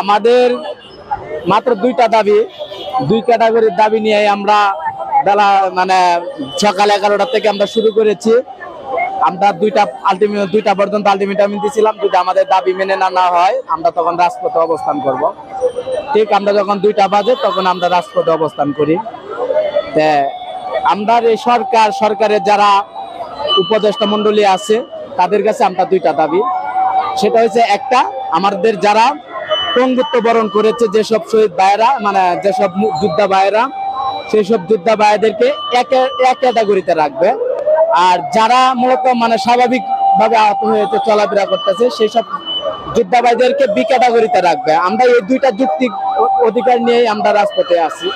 আমাদের মাত্র দুইটা দাবি। দুই ক্যাটাগরির দাবি নিয়ে আমরা বেলা মানে সকাল এগারোটা থেকে আমরা শুরু করেছি। আমরা দুইটা আলটিমেট দুইটা পর্যন্ত আলটিমেটাম দিয়েছিলাম যদি আমাদের দাবি মেনে না না হয়, আমরা তখন রাজপথে অবস্থান করব। ঠিক আমরা যখন দুইটা বাজে, তখন আমরা রাজপথে অবস্থান করি। আমরা এই সরকার, সরকারের যারা উপদেষ্টা মন্ডলী আছে, তাদের কাছে আমরা দুইটা দাবি। সেটা হচ্ছে একটা, আমাদের যারা পঙ্গুত্ব বরণ করেছে, যেসব শহীদ ভাইয়েরা মানে যেসব যোদ্ধা ভাইয়েরা সেই সব যোদ্ধা ভাইদেরকে এক ক্যাটাগরিতে রাখবে। আর যারা মূলত মানে স্বাভাবিক ভাবে আহত হয়েছে, চলাফেরা করতেছে সেই সব যোদ্ধা ভাইদেরকে বি ক্যাটাগরিতে রাখবে। আমরা এই দুইটা যুক্তি অধিকার নিয়েই আমরা রাজপথে আছি।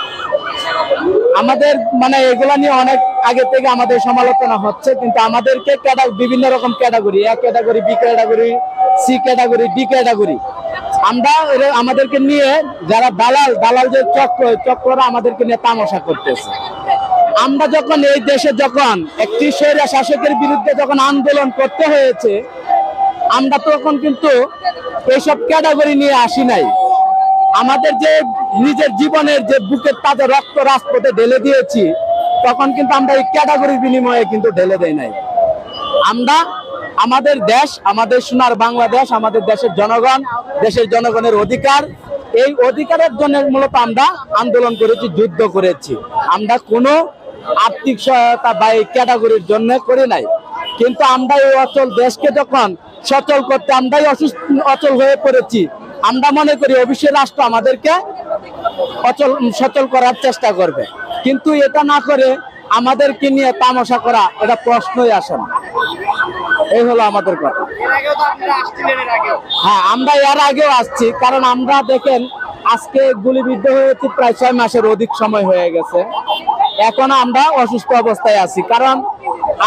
আমাদের মানে এগুলা নিয়ে অনেক আগে থেকে আমাদের সমালোচনা হচ্ছে, কিন্তু আমাদেরকে বিভিন্ন রকম ক্যাটাগরি এক category, B category, C category, D category. আমরা আমাদেরকে নিয়ে যারা দালাল দালাল যে চক্র চক্ররা আমাদেরকে নিয়ে তামাশা করতেছে। আমরা যখন এই দেশে যখন একটি স্বৈরা শাসকের বিরুদ্ধে যখন আন্দোলন করতে হয়েছে, আমরা তখন কিন্তু এইসব ক্যাটাগরি নিয়ে আসি নাই। আমাদের যে নিজের জীবনের যে বুকের তাজা রক্ত রাজপথে ঢেলে দিয়েছি তখন কিন্তু আমরা এই ক্যাটাগরির বিনিময়ে কিন্তু ঢেলে দেয় নাই। আমরা আমাদের দেশ, আমাদের সোনার বাংলাদেশ, আমাদের দেশের জনগণ, দেশের জনগণের অধিকার, এই অধিকারের জন্য মূলত আমরা আন্দোলন করেছি, যুদ্ধ করেছি। আমরা কোনো আর্থিক সহায়তা বা এই ক্যাটাগরির জন্য করি নাই। কিন্তু আমরা এই অচল দেশকে যখন সচল করতে আমরাই অসুস্থ, অচল হয়ে পড়েছি, আমরা মনে করি অবশ্যই রাষ্ট্র আমাদেরকে অচল, সচল করার চেষ্টা করবে। কিন্তু এটা না করে আমাদেরকে নিয়ে তামাশা করা, এটা প্রশ্নই আসে না। এই হলো আমাদের কথা। হ্যাঁ আমরা এর আগেও আসছি, কারণ আমরা দেখেন, আজকে গুলিবিদ্ধ হয়েছি প্রায় ছয় মাসের অধিক সময় হয়ে গেছে। এখন আমরা অসুস্থ অবস্থায় আছি, কারণ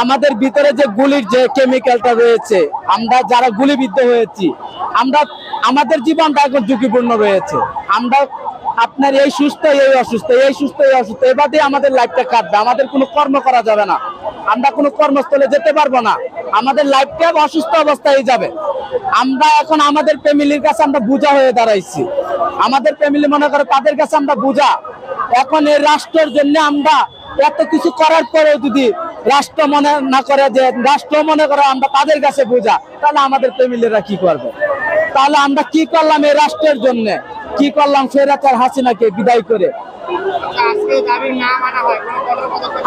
আমাদের ভিতরে যে গুলির যে কেমিক্যালটা রয়েছে, আমরা যারা গুলিবিদ্ধ হয়েছি, আমরা, আমাদের জীবনটা এখন ঝুঁকিপূর্ণ রয়েছে। আমরা আপনার এই সুস্থ, এই অসুস্থ, এই সুস্থ, এই অসুস্থ এবারে আমাদের লাইফটা কাটবে। আমাদের কোনো কর্ম করা যাবে না। আমরা কোনো কর্মস্থলে যেতে পারব না। আমাদের লাইফটা অসুস্থ অবস্থায় যাবে। আমরা এখন আমাদের ফ্যামিলির কাছে আমরা বোঝা হয়ে দাঁড়াইছি। আমাদের ফ্যামিলি মনে করে তাদের কাছে আমরা বোঝা এখন এই রাষ্ট্রের জন্য আমরা এত কিছু করার পরেও যদি রাষ্ট্র মনে না করে যে, রাষ্ট্র মনে করে আমরা তাদের কাছে বোঝা তাহলে আমাদের ফ্যামিলিরা কি করবে? তাহলে আমরা কি করলাম এই রাষ্ট্রের জন্য কি করলাম স্বৈরাচার হাসিনাকে বিদায় করে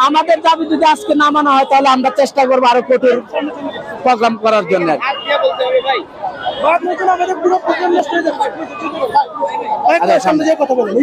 আমাদের দাবি যদি আজকে না মানা হয় তাহলে আমরা চেষ্টা করব আরও কঠোর প্রোগ্রাম করার জন্য আমাদের পুরো প্রোগ্রাম নষ্ট হয়ে যাচ্ছে আরে সামনে কথা